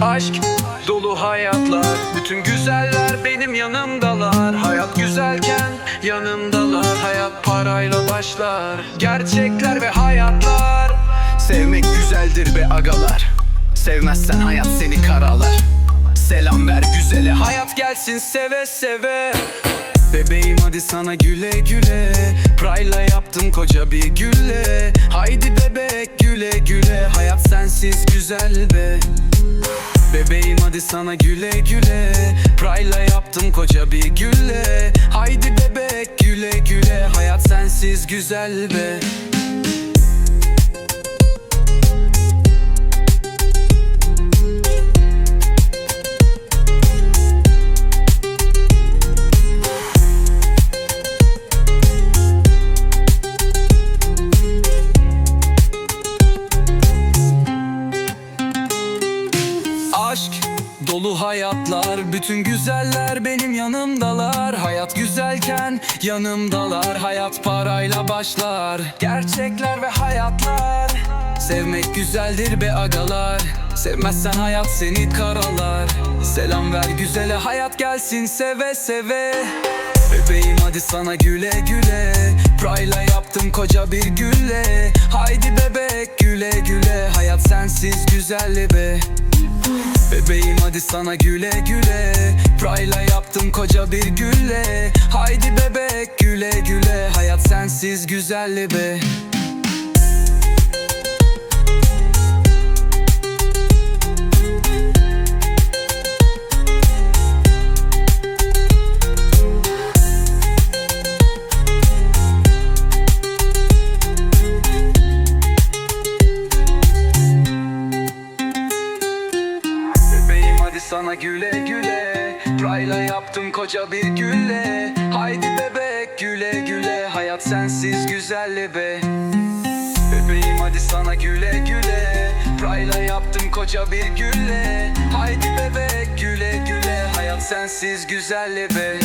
Aşk dolu hayatlar Bütün güzeller benim yanımdalar. Hayat güzelken yanımdalar Hayat parayla başlar. Gerçekler ve hayatlar Sevmek güzeldir be agalar. Sevmezsen hayat seni karalar. Selam ver güzele hayat gelsin seve seve. Bebeğim hadi sana güle güle Yaptım koca bir gülle. Haydi bebek güle güle. Hayat sensiz güzel be. Bebeğim hadi sana güle güle. Prayla yaptım koca bir gülle. Haydi bebek güle güle. Hayat sensiz güzel be dolu hayatlar. Bütün güzeller benim yanımdalar. Hayat güzelken yanımdalar. Hayat parayla başlar. Gerçekler ve hayatlar. Sevmek güzeldir be agalar. Sevmezsen hayat seni karalar. Selam ver güzele hayat gelsin seve seve. Bebeğim hadi sana güle güle. Prayla yaptım koca bir gülle. Haydi bebek güle güle. Hayat sensiz güzel be. Bebeğim hadi sana güle güle. Prayla yaptım koca bir gülle. Haydi bebek güle güle. Hayat sensiz güzel be Hadi sana güle güle Prayla yaptım koca bir gülle. Haydi bebek güle güle Hayat sensiz güzel be Bebeğim hadi sana güle güle Prayla yaptım koca bir gülle. Haydi bebek güle güle Hayat sensiz güzel be